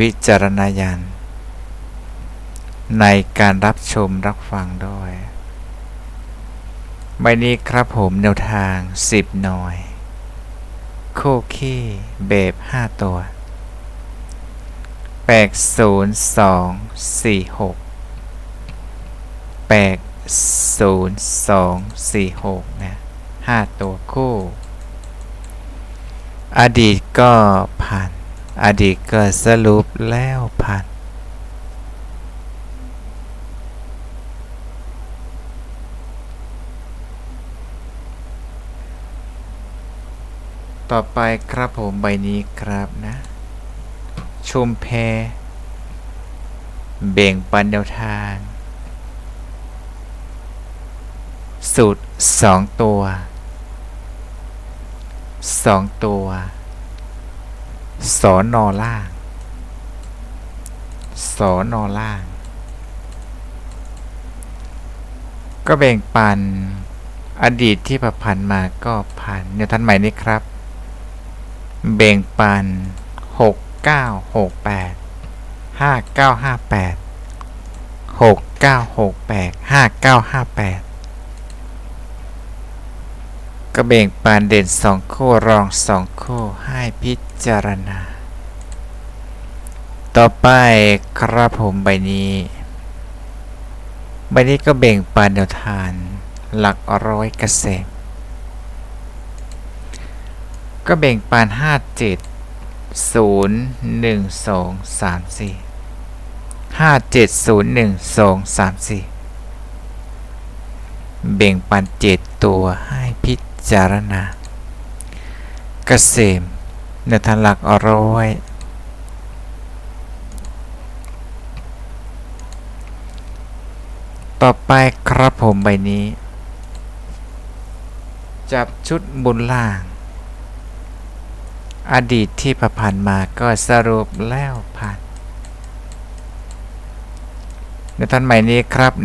วิจารณญาณในการรับชมรับฟังด้วยใบนี้ครับผมแนวทาง 10 หน่อยโคคี้เบบ5 ตัว แปกศูนย์สองสี่หกแปกศูนย์สองสี่หกนะห้าตัวคู่ อดีตก็ผ่าน อดีตก็สรุปแล้วผ่านต่อไปครับผมใบนี้ครับนะ ชุมเพเบ่งปันแนวทาง สูตรสองตัวสองตัว สอนอล่าง สอนอล่าง ก็แบ่งปันอดีตที่ประพันมาก็ผ่านในท่านใหม่นี้ครับ แบ่งปันหกเก้าหกแปดห้าเก้าห้าแปดหกเก้าหกแปดห้าเก้าห้าแปด ก็แบ่งปันเด่นสองคู่รองสองคู่ให้พิจารณา ต่อไปครับผมใบนี้ ใบนี้ก็แบ่งปันแนวทาน หลักร้อยเกษมก็แบ่งปันห้าเจ็ดศูนย์หนึ่งสองสามสี่ห้าเจ็ดศูนย์หนึ่งสองสามสี่แบ่งปันเจ็ดตัวให้พิ จารณา เกษมเนื้อทานหลักอร้อยต่อไปครับผมใบนี้ จับชุดบุญล่าง อดีตที่ประพันธ์มาก็สรุปแล้วผ่านในท่านใหม่นี้ครับ 16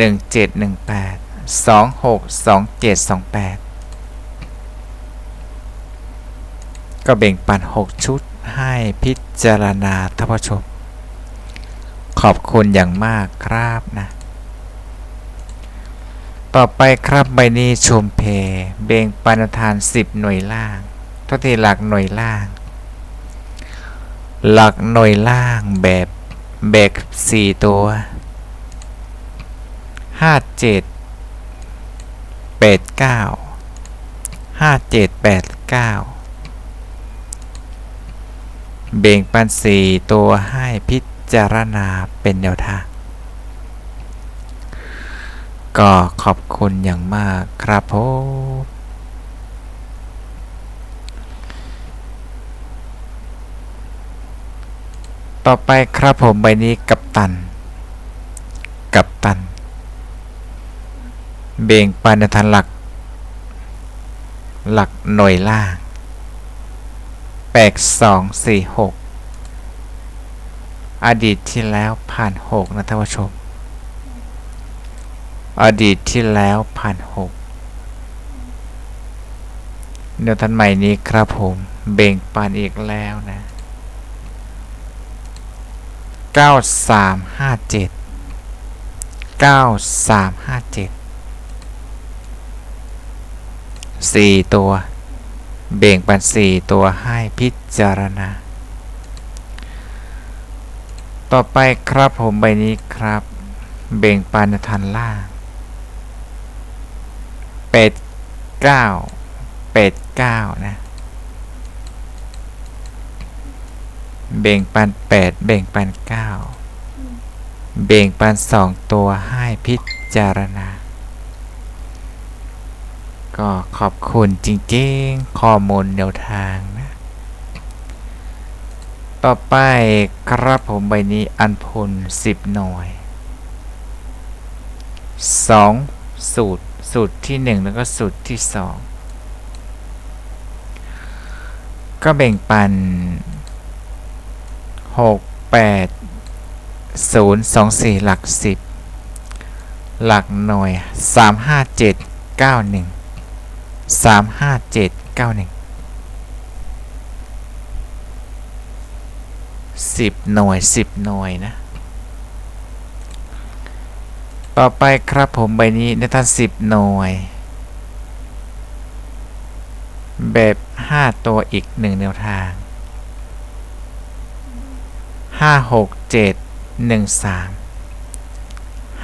17 18 26 27 28 ก็แบ่งปัน 6 ชุดให้พิจารณาท่านผู้ชม ขอบคุณอย่างมากครับนะ ต่อไปครับใบนี้ชมเพ เบ่งปันทาน 10 หน่วยล่างเท่าที่หลักหน่วยล่าง หลักหน่วยล่างแบบแบก4ตัว 57 89 57 89เบ่งปัน4ตัวให้พิจารณาเป็นแนวทางก็ขอบคุณอย่างมากครับผมต่อไปครับผมใบนี้กับตัน กับตัน เบ่งปันทันหลัก หลักหน่วยล่างแปกสองสี่หกอดีตที่แล้วผ่านหกนะท่านผู้ชม อดีตที่แล้วผ่านหกเดี๋ยวท่านใหม่นี้ครับผมเบ่งปันอีกแล้วนะเก้าสามห้าเจ็ดเก้าสามห้าเจ็ด สี่ตัว เบ่งปันสี่ตัวให้พิจารณา ต่อไปครับผมใบนี้ครับ เบ่งปันทันล่างเป็ดเก้าเป็ดเก้านะ เบ่งปันแปดเบ่งปันเก้าเบ่งปันสองตัวให้พิจารณา ก็ขอบคุณจริงๆ ข้อมูลแนวทางนะ ต่อไปครับผมใบนี้อันพลสิบหน่วย 2 สูตร สูตรที่ 1 แล้วก็สูตรที่ 2 ก็แบ่งปัน 6 8 0 2 4 หลัก 10 หลักหน่วย 35791 สามห้าเจ็ดเก้าหนึ่งสิบหน่วยสิบหน่วยนะ ต่อไปครับผมใบนี้ในท่านสิบหน่วย แบบ5ตัวอีกหนึ่งแนวทาง5 6 7 1 3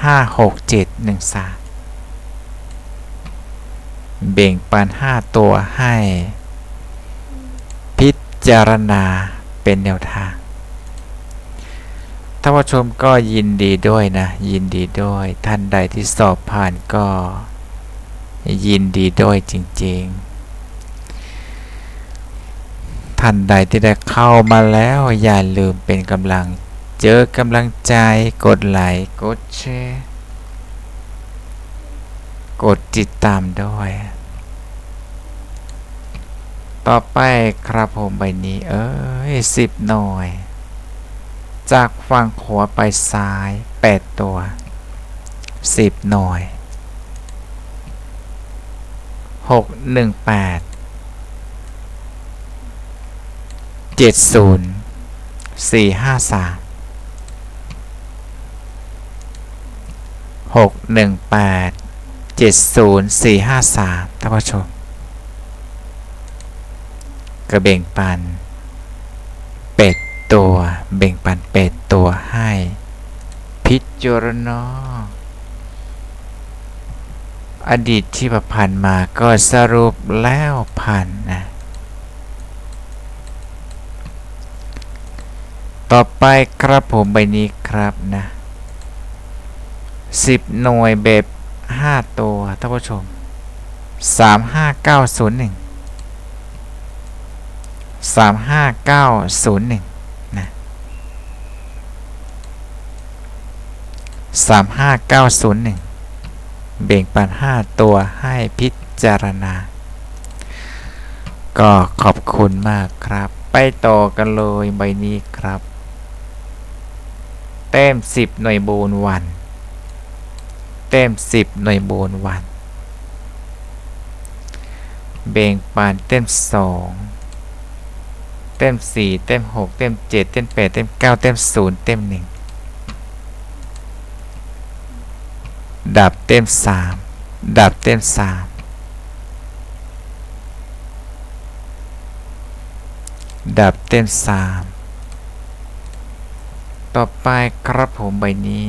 5 6 7 1 3เจ็ดหนึ่งสาม เบ่งปัน5ตัวให้ พิจารณาเป็นแนวทางท่านผู้ชมก็ยินดีด้วยนะ ยินดีด้วยท่านใดที่สอบผ่านก็ยินดีด้วยจริง ๆ ท่านใดที่ได้เข้ามาแล้วอย่าลืมเป็นกำลัง เจอกำลังใจกดไลค์กดแชร์กดติดตามด้วย ต่อไปครับผมใบนี้ เอ้ยสิบหน่วย จากฝั่งขวาไปซ้าย 8 ตัว 10 หน่วย 6 1 8 70 453 618 70 453ท่านผู้ชม กระเบ่งปัน เป็ดตัว เบ่งปันเป็ดตัวให้ พิจารณาอดีตที่ผ่านมาก็สรุปแล้วผ่านนะ ต่อไปครับผมใบนี้ครับนะสิบหน่วยแบบห้าตัวท่านผู้ชมสามห้าเก้าศูนย์หนึ่ง สามห้าเก้าศูนย์หนึ่งนะสามห้าเก้าศูนย์หนึ่งเบ่งปันห้าตัวให้พิจารณา ก็ขอบคุณมากครับ ไปต่อกันเลยใบนี้ครับ เต็มสิบหน่วยโบนวัน เต็มสิบหน่วยโบนวัน เบ่งปานเต็มสอง เต็มสี่เต็มหกเต็มเจ็ดเต็มแปดเต็มเก้าเต็มศูนย์เต็มหนึ่งดับเต็มสามดับเต็มสามดับเต็มสามต่อไปครับผมใบนี้